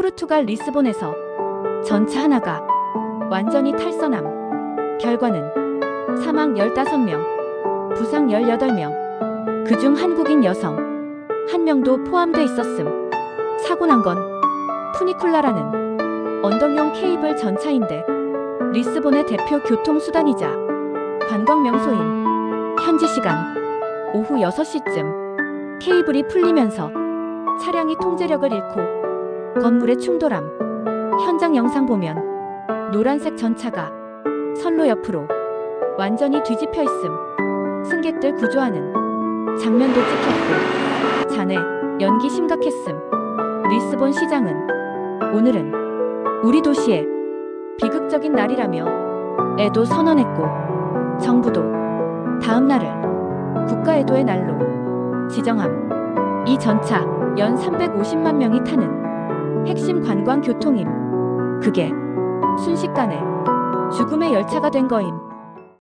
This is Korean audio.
포르투갈 리스본에서 전차 하나가 완전히 탈선함. 결과는 사망 15명, 부상 18명, 그중 한국인 여성 한 명도 포함돼 있었음. 사고 난 건 푸니쿨라라는 언덕용 케이블 전차인데 리스본의 대표 교통수단이자 관광 명소인 현지 시간 오후 6시쯤 케이블이 풀리면서 차량이 통제력을 잃고 건물에 충돌함. 현장 영상 보면 노란색 전차가 선로 옆으로 완전히 뒤집혀 있음. 승객들 구조하는 장면도 찍혔고 자네 연기 심각했음. 리스본 시장은 오늘은 우리 도시의 비극적인 날이라며 애도 선언했고 정부도 다음 날을 국가애도의 날로 지정함. 이 전차 연 350만 명이 타는 핵심 관광 교통임. 그게 순식간에 죽음의 열차가 된 거임.